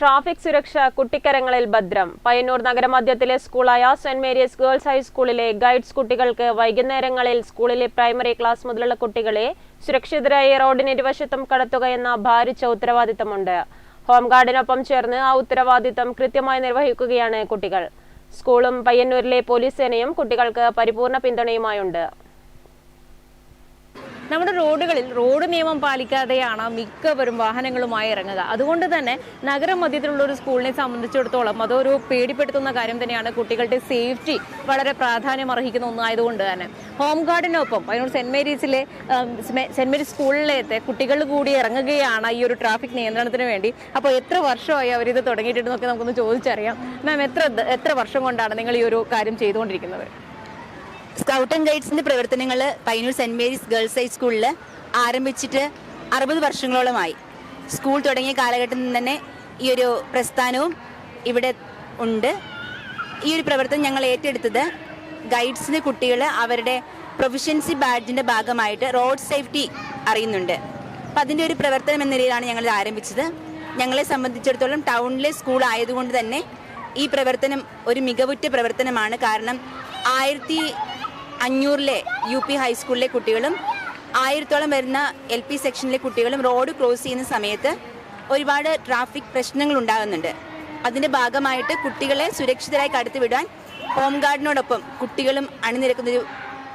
Traffic സുരക്ഷ കുട്ടിക്കരങ്ങളിൽ ഭദ്രം. പയ്യന്നൂർ നഗരമധ്യത്തിലെ സ്കൂളായ സെന്റ് മേരീസ് ഗേൾസ് ഹൈസ്കൂളിലെ ഗൈഡ്സ് കുട്ടികൾക്ക് വൈകുന്നേരങ്ങളിൽ സ്കൂളിലെ പ്രൈമറി ക്ലാസ് മുതലുള്ള കുട്ടികളെ സുരക്ഷിതരായി റോഡിന് ഇരുവശത്തും കടത്തുക എന്ന ഭാരിച്ച ഉത്തരവാദിത്തമുണ്ട്. ഹോംഗാർഡിനൊപ്പം ചേർന്ന് ആ ഉത്തരവാദിത്തം കൃത്യമായി നിർവഹിക്കുകയാണ് കുട്ടികൾ. സ്കൂളും പയ്യന്നൂരിലെ പോലീസ് സേനയും കുട്ടികൾക്ക് പരിപൂർണ പിന്തുണയുമായുണ്ട്. നമ്മുടെ റോഡുകളിൽ റോഡ് നിയമം പാലിക്കാതെയാണ് മിക്കവരും വാഹനങ്ങളുമായി ഇറങ്ങുക. അതുകൊണ്ട് തന്നെ നഗരമധ്യത്തിലുള്ള ഒരു സ്കൂളിനെ സംബന്ധിച്ചിടത്തോളം അതൊരു പേടിപ്പെടുത്തുന്ന കാര്യം തന്നെയാണ് കുട്ടികളുടെ സേഫ്റ്റി വളരെ പ്രാധാന്യം അർഹിക്കുന്ന ഒന്നായതുകൊണ്ട് തന്നെ. ഹോം ഗാർഡിനൊപ്പം അതിനോട് സെന്റ് മേരീസിലെ സെന്റ് മേരീസ് സ്കൂളിലത്തെ കുട്ടികൾ കൂടി ഇറങ്ങുകയാണ് ഈ ഒരു ട്രാഫിക് നിയന്ത്രണത്തിന് വേണ്ടി. അപ്പോൾ എത്ര വർഷമായി അവരിത് തുടങ്ങിയിട്ടുണ്ടെന്നൊക്കെ നമുക്കൊന്ന് ചോദിച്ചറിയാം. മാം എത്ര എത്ര വർഷം കൊണ്ടാണ് നിങ്ങൾ ഈ ഒരു കാര്യം ചെയ്തുകൊണ്ടിരിക്കുന്നത്? സ്കൗട്ട് ആൻഡ് ഗൈഡ്സിന്റെ പ്രവർത്തനങ്ങൾ Payyanur Saint Mary's girls high സ്കൂളിൽ ആരംഭിച്ചിട്ട് അറുപത് വർഷങ്ങളോളമായി. സ്കൂൾ തുടങ്ങിയ കാലഘട്ടത്തിൽ തന്നെ ഈ ഒരു പ്രസ്ഥാനവും ഇവിടെ ഉണ്ട്. ഈ ഒരു പ്രവർത്തനം ഞങ്ങൾ ഏറ്റെടുത്തത് ഗൈഡ്സിന് കുട്ടികൾ അവരുടെ പ്രൊഫഷൻസി ബാഡ്ജിന്റെ ഭാഗമായിട്ട് റോഡ് സേഫ്റ്റി അറിയുന്നുണ്ട്. അപ്പം അതിന്റെ ഒരു പ്രവർത്തനം എന്ന നിലയിലാണ് ഞങ്ങൾ ആരംഭിച്ചത്. ഞങ്ങളെ സംബന്ധിച്ചിടത്തോളം ടൗണിലെ സ്കൂൾ ആയതുകൊണ്ട് തന്നെ ഈ പ്രവർത്തനം ഒരു മികവുറ്റ പ്രവർത്തനമാണ്. കാരണം ആയിരത്തി അഞ്ഞൂറിലെ യു പി ഹൈസ്കൂളിലെ കുട്ടികളും ആയിരത്തോളം വരുന്ന എൽ പി സെക്ഷനിലെ കുട്ടികളും റോഡ് ക്രോസ് ചെയ്യുന്ന സമയത്ത് ഒരുപാട് ട്രാഫിക് പ്രശ്നങ്ങൾ ഉണ്ടാകുന്നുണ്ട്. അതിന്റെ ഭാഗമായിട്ട് കുട്ടികളെ സുരക്ഷിതരായി കടത്തിവിടാൻ ഹോം ഗാർഡിനോടൊപ്പം കുട്ടികളും അണിനിരക്കുന്നൊരു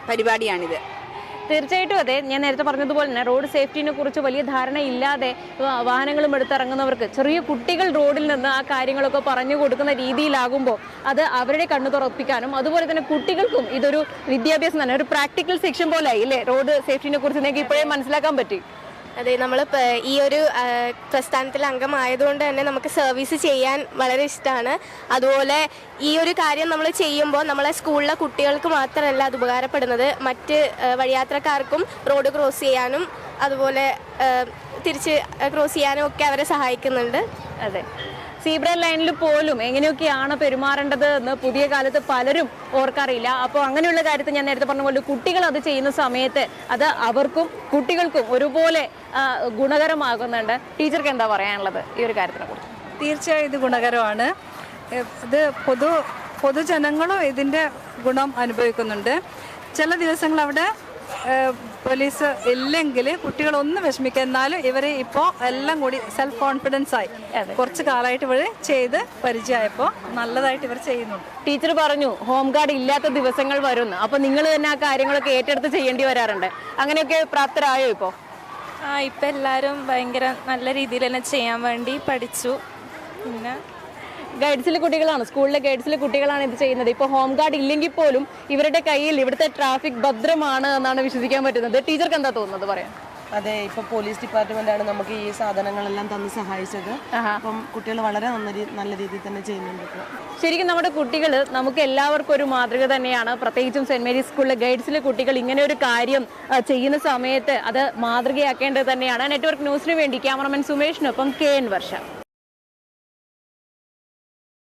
പരിപാടിയാണിത്. തീർച്ചയായിട്ടും അതെ. ഞാൻ നേരത്തെ പറഞ്ഞതുപോലെ തന്നെ റോഡ് സേഫ്റ്റിനെ കുറിച്ച് വലിയ ധാരണ ഇല്ലാതെ വാഹനങ്ങളും എടുത്തിറങ്ങുന്നവർക്ക് ചെറിയ കുട്ടികൾ റോഡിൽ നിന്ന് ആ കാര്യങ്ങളൊക്കെ പറഞ്ഞു കൊടുക്കുന്ന രീതിയിലാകുമ്പോൾ അത് അവരുടെ കണ്ണു തുറപ്പിക്കാനും അതുപോലെ തന്നെ കുട്ടികൾക്കും ഇതൊരു വിദ്യാഭ്യാസം തന്നെ ഒരു പ്രാക്ടിക്കൽ സെക്ഷൻ പോലെ ആയി അല്ലേ റോഡ് സേഫ്റ്റിനെ കുറിച്ച് നിങ്ങൾക്ക് ഇപ്പോഴേ മനസ്സിലാക്കാൻ പറ്റി. അതെ നമ്മൾ ഈ ഒരു പ്രസ്ഥാനത്തിൽ അംഗമായതുകൊണ്ട് തന്നെ നമുക്ക് സർവീസ് ചെയ്യാൻ വളരെ ഇഷ്ടമാണ് അതുപോലെ ഈ ഒരു കാര്യം നമ്മൾ ചെയ്യുമ്പോൾ നമ്മളെ സ്കൂളിലെ കുട്ടികൾക്ക് മാത്രമല്ല അത് ഉപകാരപ്പെടുന്നത്. മറ്റ് വഴിയാത്രക്കാർക്കും റോഡ് ക്രോസ് ചെയ്യാനും അതുപോലെ തിരിച്ച് ക്രോസ് ചെയ്യാനും ഒക്കെ അവരെ സഹായിക്കുന്നുണ്ട്. അതെ. സീബ്ര ലൈനിൽ പോലും എങ്ങനെയൊക്കെയാണ് പെരുമാറേണ്ടത് എന്ന് പുതിയ കാലത്ത് പലരും ഓർക്കാറില്ല. അപ്പോൾ അങ്ങനെയുള്ള കാര്യത്തിൽ ഞാൻ നേരത്തെ പറഞ്ഞ പോലെ കുട്ടികൾ അത് ചെയ്യുന്ന സമയത്ത് അത് അവർക്കും കുട്ടികൾക്കും ഒരുപോലെ ഗുണകരമാകുന്നുണ്ട്. ടീച്ചർക്ക് എന്താ പറയാനുള്ളത് ഈ ഒരു കാര്യത്തിനെ കുറിച്ച്? തീർച്ചയായും ഇത് ഗുണകരമാണ്. ഇത് പൊതു പൊതുജനങ്ങളും ഇതിന്റെ ഗുണം അനുഭവിക്കുന്നുണ്ട്. ചില ദിവസങ്ങൾ അവിടെ പോലീസ് ഇല്ലെങ്കിൽ കുട്ടികളൊന്നും വിഷമിക്കുക എന്നാലും ഇവരെ ഇപ്പോൾ എല്ലാം കൂടി സെൽഫ് കോൺഫിഡൻസ് ആയി. കുറച്ച് കാലമായിട്ട് ഇവർ ചെയ്ത് പരിചയമായപ്പോൾ നല്ലതായിട്ട് ഇവർ ചെയ്യുന്നുണ്ട്. ടീച്ചർ പറഞ്ഞു ഹോം ഗാർഡ് ഇല്ലാത്ത ദിവസങ്ങൾ വരുന്നു. അപ്പോൾ നിങ്ങൾ തന്നെ ആ കാര്യങ്ങളൊക്കെ ഏറ്റെടുത്ത് ചെയ്യേണ്ടി വരാറുണ്ട്. അങ്ങനെയൊക്കെ പ്രാപ്തരായോ ഇപ്പോൾ ആ ഇപ്പം എല്ലാവരും ഭയങ്കര നല്ല രീതിയിൽ തന്നെ ചെയ്യാൻ വേണ്ടി പഠിച്ചു. പിന്നെ ഗൈഡ്സിലെ കുട്ടികളാണ്. സ്കൂളിലെ ഗൈഡ്സിലെ കുട്ടികളാണ് ഇത് ചെയ്യുന്നത്. ഇപ്പോൾ ഹോം ഗാർഡ് ഇല്ലെങ്കിൽ പോലും ഇവരുടെ കയ്യിൽ ഇവിടുത്തെ ട്രാഫിക് ഭദ്രമാണ് എന്നാണ് വിശ്വസിക്കാൻ പറ്റുന്നത്. ടീച്ചർക്ക് എന്താ തോന്നുന്നത് പറയാം അതെ ഇപ്പൊ പോലീസ് ഡിപ്പാർട്ട്മെന്റ് ആണ് നമുക്ക് ഈ സാധനങ്ങളെല്ലാം തന്ന് സഹായിച്ചത്. അപ്പം കുട്ടികൾ വളരെ നല്ല രീതിയിൽ തന്നെ ചെയ്യുന്നുണ്ട് ശരിക്കും നമ്മുടെ കുട്ടികൾ നമുക്ക് എല്ലാവർക്കും ഒരു മാതൃക തന്നെയാണ്. പ്രത്യേകിച്ചും സെന്റ് മേരീസ് സ്കൂളിലെ ഗൈഡ്സിലെ കുട്ടികൾ ഇങ്ങനെ ഒരു കാര്യം ചെയ്യുന്ന സമയത്ത് അത് മാതൃകയാക്കേണ്ടത് തന്നെയാണ്. നെറ്റ്വർക്ക് ന്യൂസിന് വേണ്ടി ക്യാമറമാൻ സുമേഷിനൊപ്പം കെ എൻ വർഷ.